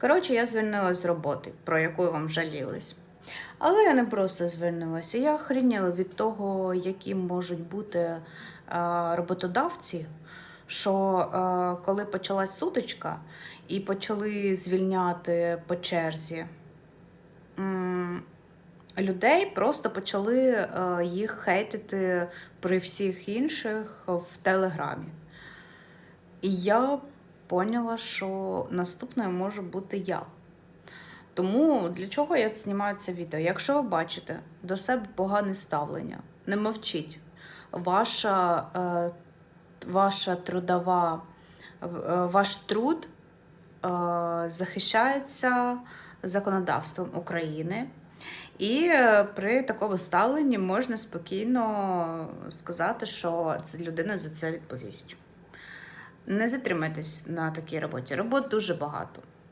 Коротше, я звільнилась з роботи, про яку вам жалілись. Але я не просто звільнилася. Я охреніла від того, які можуть бути роботодавці. Що коли почалась сутичка і почали звільняти по черзі, людей просто почали їх хейтити при всіх інших в Телеграмі. І я поняла, що наступною може бути я. Тому для чого я знімаю це відео? Якщо ви бачите до себе погане ставлення, не мовчіть. Ваша, е, ваша трудова, е, ваш труд е, захищається законодавством України. І е, при такому ставленні можна спокійно сказати, що людина за це відповість. Не затримайтесь на такій роботі. Робот дуже багато.